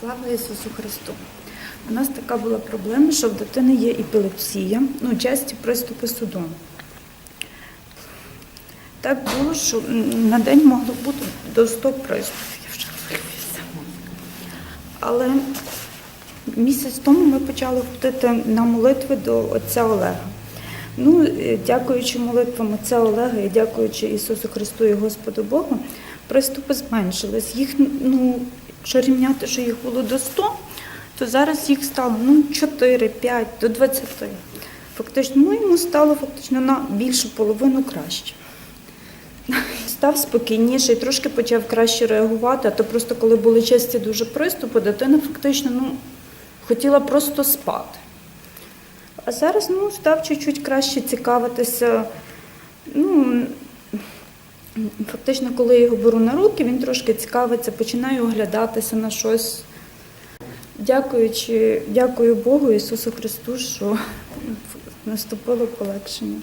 Слава Ісусу Христу! У нас така була проблема, що в дитини є епілепсія, ну, часті приступи судому. Так було, що на день могло бути до 100 приступів. Я вже хвилююся. Але місяць тому ми почали ходити на молитви до отця Олега. Ну, е, дякуючи молитвам отця Олега і дякуючи Ісусу Христу і Господу Богу, приступи зменшились. Їх, ну, якщо рівняти, що їх було до 100, то зараз їх стало ну, 4, 5, до 20. Фактично, ну, йому стало фактично на більшу половину краще. Став спокійніший, трошки почав краще реагувати, а то просто коли були часті дуже приступи, дитина фактично ну, хотіла просто спати. А зараз ну, став чуть-чуть краще цікавитися. Ну, фактично, коли я його беру на руки, він трошки цікавиться, починає оглядатися на щось. Дякуючи, дякую Богу Ісусу Христу, що наступило полегшення.